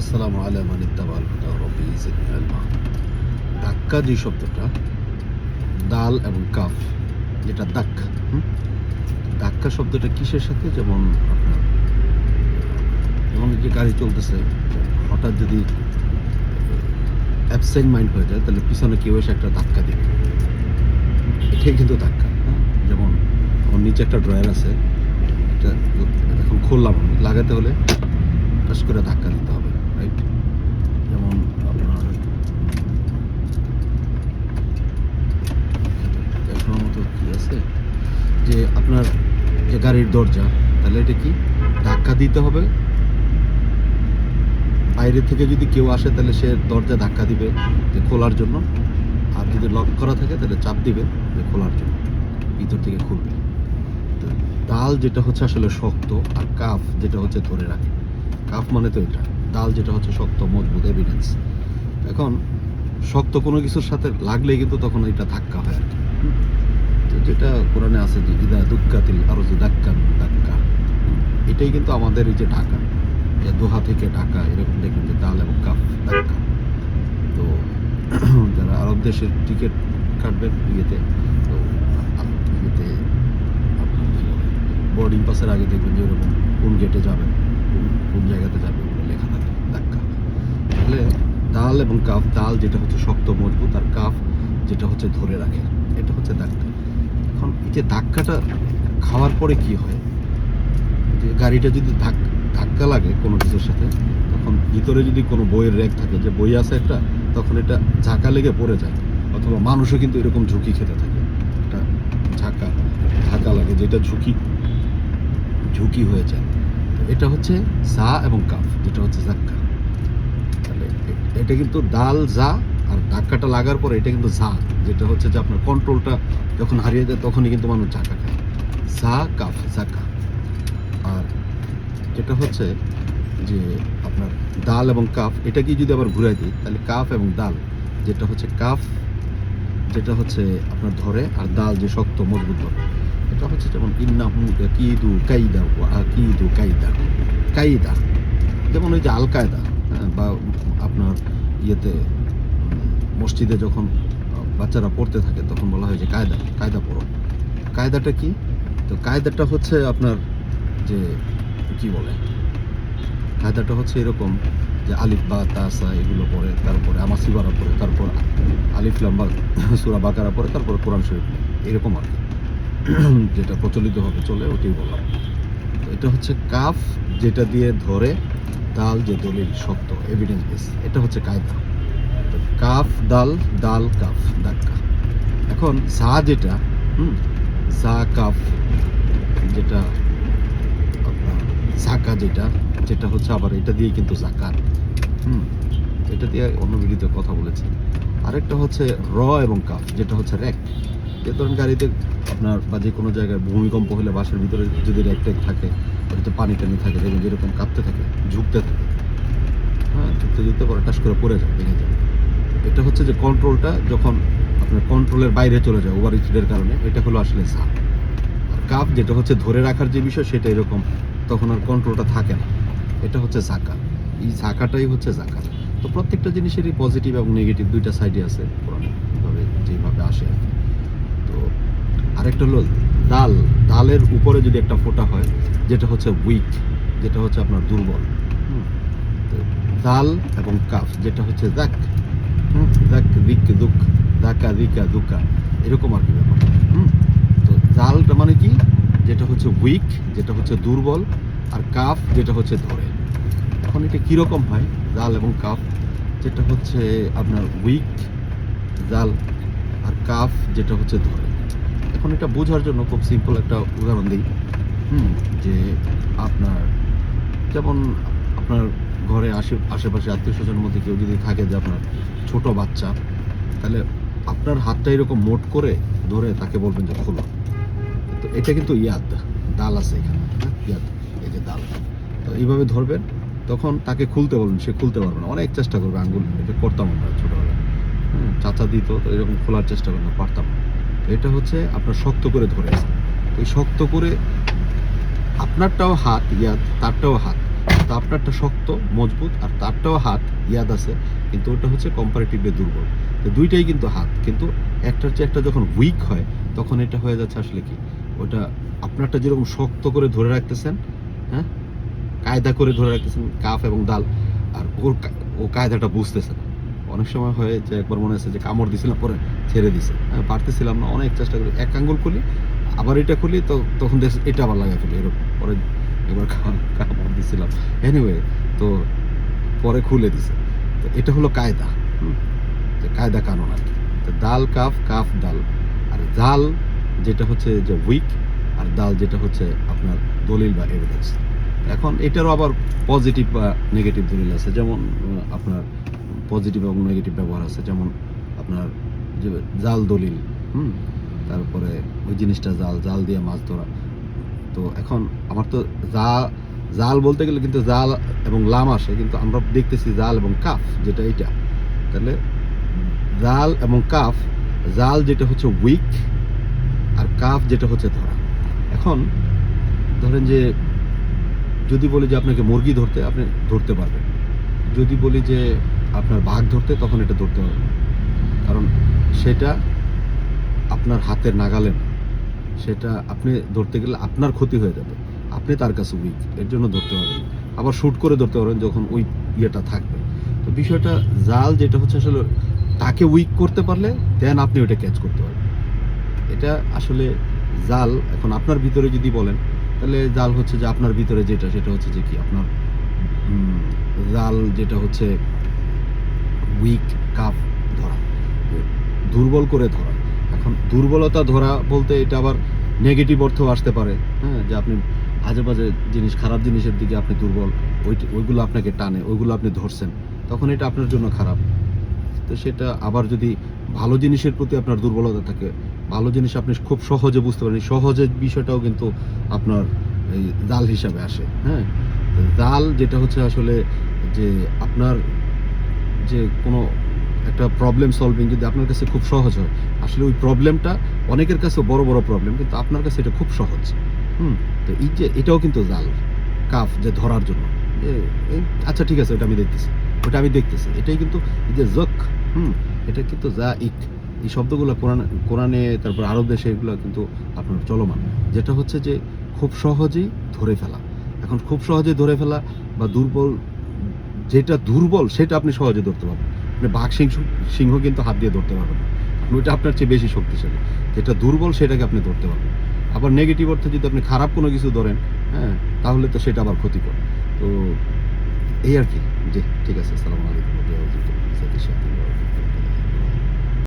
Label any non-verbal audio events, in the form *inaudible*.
আসসালামু আলা মান ইত্তাবাল জিদনি ইলমা ধাক্কা যে শব্দটা, দাল এবং কাফ, যেটা দাক? ধাক্কা শব্দটা কিসের সাথে? যেমন আপনার, যেমন যে গাড়ি চলতেছে, হঠাৎ যদি অ্যাবসেন্ট মাইন্ড হয়ে যায়, তাহলে পিছনে কেউ এসে একটা ধাক্কা দিবে। এটাই কিন্তু ধাক্কা হ্যাঁ? যেমন ওর নিচে একটা ড্রয়ার আছে, এটা এখন খুললাম লাগাতে হলে টাস করে ধাক্কা দিতে হবে রাইট যেমন আপনার দেখানোর মতো কি আছে যে আপনার যে গাড়ির দরজা, তাহলে এটা কি ধাক্কা দিতে হবে? বাইরে থেকে যদি কেউ আসে, তাহলে সে দরজা ধাক্কা দিবে যে খোলার জন্য। আর যদি লক করা থাকে, তাহলে চাপ দিবে যে খোলার জন্য। ভিতর থেকে খুলবে। তো যেটা হচ্ছে আসলে শক্ত আর কাফ যেটা হচ্ছে ধরে রাখে। কাফ মানে তো এটা। দাল যেটা হচ্ছে শক্ত, মজবুত এভিডেন্স এখন শক্ত কোনো কিছুর সাথে লাগলেই কিন্তু তখন এটা ধাক্কা হয় আর কি। যেটা কোরআনে আছে যে, ইদা আরও যে ধাক্কা ধাক্কা এটাই কিন্তু আমাদের এই যে ঢাকা। যে দোহা থেকে ঢাকা, এরকম দেখবেন যে দাল এবং কাফ ধাক্কা তো *clears throat* যারা আরব দেশের টিকিট কাটবেন ইয়েতে, তো ইয়েতে বোর্ডিং পাসের আগে দেখবেন যে ওরকম কোন গেটে যাবেন, কোন জায়গাতে যাবেন লেখা থাকে ধাক্কা তাহলে দাল এবং কাফ, দাল যেটা হচ্ছে শক্ত, মজবুত, আর কাফ যেটা হচ্ছে ধরে রাখে, এটা হচ্ছে এই যে ধাক্কাটা খাওয়ার পরে কি হয়? যে গাড়িটা যদি ধাক- ধাক্কা লাগে কোনো কিছুর সাথে, তখন ভিতরে যদি কোনো বইয়ের র্যাক থাকে, যে বই আছে একটা, তখন এটা ঝাঁকা লেগে পড়ে যায়। অথবা মানুষও কিন্তু এরকম ঝুঁকি খেতে থাকে। একটা ঝাঁকা ঝাঁকা লাগে, যেটা ঝুঁকি ঝুঁকি হয়ে যায়। এটা হচ্ছে জা এবং কাফ, যেটা হচ্ছে ধাক্কা তাহলে এটা কিন্তু ডাল জা আর ধাক্কাটা লাগার পরে এটা কিন্তু জা যেটা হচ্ছে যে আপনার কন্ট্রোলটা যখন হারিয়ে যায় তখনই কিন্তু মানুষ ঝাঁকা খায়। সা কাফ জাকা আর যেটা হচ্ছে যে আপনার ডাল এবং কাফ এটাকে যদি আবার ঘুরাই দিই তাহলে কাফ এবং ডাল যেটা হচ্ছে কাফ যেটা হচ্ছে আপনার ধরে আর ডাল যে শক্ত মজবুত ধরে। এটা হচ্ছে যেমন ইন্নাহু কিদু কাইদা আকিদু কাইদা। কাইদা। যেমন ওই যে আল কায়দা হ্যাঁ, বা আপনার ইয়েতে মসজিদে যখন বাচ্চারা পড়তে থাকে, তখন বলা হয় যে কায়দা কায়দা পড়ো। কায়দাটা কি? তো কায়দাটা হচ্ছে আপনার যে, কি বলে? কায়দাটা হচ্ছে এরকম যে আলিফ বা তাসা এগুলো পড়ে, তারপরে আমার সিবারা পড়ে, তারপর আলিফ লাম্বা সুরা বাকারা পড়ে, তারপরে কোরআন শরীফ এরকম আর কি। যেটা প্রচলিতভাবে চলে, ওটাই বললাম তো এটা হচ্ছে কাফ, যেটা দিয়ে ধরে, তাল যে দলিল শক্ত এভিডেন্স বেস এটা হচ্ছে কায়দা। কাফ, দাল দাল, কাফ দাক্কা এখন সা যেটা, হুম, সা, কাফ যেটা জাকা যেটা যেটা হচ্ছে আবার এটা দিয়ে কিন্তু জাকাত হুম, এটা দিয়ে অন্য কথা বলেছি। আরেকটা হচ্ছে র এবং কাফ, যেটা হচ্ছে র্যাক। যে ধরুন গাড়িতে আপনার বা যে কোনো জায়গায় ভূমিকম্প হলে বাসের ভিতরে যদি র্যাক ট্যাক থাকে, ওটাতে পানি টানি থাকে, দেখবেন যেরকম কাঁপতে থাকে, ঝুঁকতে থাকে হ্যাঁ ঝুঁকতে ঝুঁকতে পরে টাস করে পড়ে যায়, ভেঙে যায়। এটা হচ্ছে যে কন্ট্রোলটা যখন আপনার কন্ট্রোলের বাইরে চলে যায় ওভার স্পিডের কারণে, এটা হলো আসলে ঝাঁপ আর কাপ যেটা হচ্ছে ধরে রাখার যে বিষয়, সেটা এরকম, তখন আর কন্ট্রোলটা থাকে না। এটা হচ্ছে জাকা এই জাকাটাই হচ্ছে জাকা তো প্রত্যেকটা জিনিসেরই পজিটিভ এবং নেগেটিভ দুইটা সাইডে আছে কোরআনে যেভাবে আসে তো আরেকটা হলো ডাল। ডালের উপরে যদি একটা ফোঁটা হয়, যেটা হচ্ছে উইক যেটা হচ্ছে আপনার দুর্বল। তো দাল এবং কাফ যেটা হচ্ছে দাক হুম দাক দিক দুঃখ দাকা দিকা দুকা এরকম আর কি ব্যাপার। হুম, তো জালটা মানে কি? যেটা হচ্ছে উইক যেটা হচ্ছে দুর্বল, আর কাফ যেটা হচ্ছে ধরে। এখন এটা কীরকম হয়? জাল এবং কাফ যেটা হচ্ছে আপনার উইক জাল, আর কাফ যেটা হচ্ছে ধরে। এখন এটা বোঝার জন্য খুব সিম্পল একটা উদাহরণ দিই। হুম, যে আপনার, যেমন আপনার ঘরে আশে, আশেপাশে আত্মীয় স্বজনের মধ্যে কেউ যদি থাকে যে আপনার ছোট বাচ্চা তাহলে আপনার হাতটা এরকম মোট করে ধরে তাকে বলবেন যে খোলো। তো এটা কিন্তু ইয়াদ ডাল আছে এখানে হ্যাঁ? ইয়াদ এই যে ডাল। তো এইভাবে ধরবেন তখন তাকে খুলতে বলবেন সে খুলতে পারবে না। অনেক চেষ্টা করবে আঙ্গুল এটা করতাম আমরা ছোটোবেলায়। হুম, চাচা দিত তো এরকম খোলার চেষ্টা করতাম পারতাম এটা হচ্ছে আপনার শক্ত করে ধরে আছে এই শক্ত করে আপনারটাও হাত ইয়াদ তারটাও হাত আপনারটা শক্ত, মজবুত আর তারটাও হাত, ইয়াদ আছে, কিন্তু ওটা হচ্ছে কম্পারেটিভলি দুর্বল। তো দুইটাই কিন্তু হাত, কিন্তু একটার চেয়ে একটা যখন উইক হয়, তখন এটা হয়ে যাচ্ছে আসলে কি? ওটা আপনারটা যেরকম শক্ত করে ধরে রাখতেছেন হ্যাঁ? কায়দা করে ধরে রাখতেছেন, কাফ এবং দাল, আর ওর ও কায়দাটা বুঝতেছে না। অনেক সময় হয় যে একবার মনে হচ্ছে যে কামড় দিছিলাম, পরে ছেড়ে দিছে। হ্যাঁ পারতেছিলাম না, অনেক চেষ্টা করি, এক আঙ্গুল খুলি, আবার এটা খুলি, তো তখন দেখছি এটা আবার লাগাই ফেলি, এরকম। পরে এবার কা- কামড় দিছিলাম। এনিওয়ে তো পরে খুলে দিছে। তো এটা হলো কায়দা। কায়দা কানুন আর কি। তো দাল, কাফ কাফ, দাল। আর জাল যেটা হচ্ছে যে উইক আর দাল যেটা হচ্ছে আপনার দলিল বা এভিডেন্স এখন এটারও আবার পজিটিভ বা নেগেটিভ দলিল আছে। যেমন আপনার পজিটিভ এবং নেগেটিভ ব্যবহার আছে। যেমন আপনার যে জাল দলিল। হুম। তারপরে ওই জিনিসটা জাল জাল দিয়ে মাছ ধরা। তো এখন আমার তো যা, জাল বলতে গেলে কিন্তু জাল এবং লাম আসে, কিন্তু আমরা দেখতেছি জাল এবং কাফ যেটা এটা তাহলে জাল এবং কাফ, জাল যেটা হচ্ছে উইক আর কাফ যেটা হচ্ছে ধরা। এখন ধরেন যে যদি বলি যে আপনাকে মুরগি ধরতে, আপনি ধরতে পারবেন। যদি বলি যে আপনার বাঘ ধরতে, তখন এটা ধরতে পারবেন কারণ সেটা আপনার হাতের নাগালে না। সেটা আপনি ধরতে গেলে আপনার ক্ষতি হয়ে যাবে। আপনি তার কাছে উইক এর জন্য ধরতে পারবেন আবার শ্যুট করে ধরতে পারবেন যখন ওই ইয়েটা থাকবে। তো বিষয়টা জাল যেটা হচ্ছে আসলে তাকে উইক করতে পারলে দেন আপনি ওটা ক্যাচ করতে পারবেন। এটা আসলে জাল, এখন আপনার ভিতরে যদি বলেন, তাহলে জাল হচ্ছে যে আপনার ভিতরে যেটা, সেটা হচ্ছে যে কি? আপনার জাল যেটা হচ্ছে উইক কাপ ধরা। দুর্বল করে ধরা। এখন দুর্বলতা ধরা বলতে এটা আবার নেগেটিভ অর্থও আসতে পারে হ্যাঁ? যে আপনি আজে বাজে জিনিস, খারাপ জিনিসের দিকে আপনি দুর্বল, ওই ওইগুলো আপনাকে টানে, ওইগুলো আপনি ধরছেন, তখন এটা আপনার জন্য খারাপ। তো সেটা আবার যদি ভালো জিনিসের প্রতি আপনার দুর্বলতা থাকে, ভালো জিনিস আপনি খুব সহজে বুঝতে পারেন সহজে বিষয়টাও কিন্তু আপনার এই জাল হিসাবে আসে হ্যাঁ? জাল যেটা হচ্ছে আসলে যে আপনার যে কোনো একটা প্রবলেম সলভিং যদি আপনার কাছে খুব সহজ হয়, আসলে ওই প্রবলেমটা অনেকের কাছে বড় বড় প্রবলেম কিন্তু আপনার কাছে এটা খুব সহজ। হুম, তো এই যে এটাও কিন্তু জাল, কাফ যে ধরার জন্য। আচ্ছা ঠিক আছে, ওটা আমি দেখতেছি। ওটা আমি দেখতেছি। এটাই কিন্তু এই যে জক হুম, এটা কিন্তু যা ইক, এই শব্দগুলো কোরআন, কোরআনে, তারপর আরব দেশে এগুলো কিন্তু আপনার চলমান। যেটা হচ্ছে যে খুব সহজেই ধরে ফেলা। এখন খুব সহজেই ধরে ফেলা বা দুর্বল, যেটা দুর্বল সেটা আপনি সহজে ধরতে পারবেন। বাঘ সিংহ সিংহ কিন্তু হাত দিয়ে ধরতে পারবেন ওইটা আপনার চেয়ে বেশি শক্তিশালী। যেটা দুর্বল সেটাকে আপনি ধরতে পারবেন। আবার নেগেটিভ অর্থে যদি আপনি খারাপ কোনো কিছু ধরেন হ্যাঁ তাহলে তো সেটা আবার ক্ষতিকর। তো এই আর কি। জি, ঠিক আছে, আসসালামু আলাইকুম।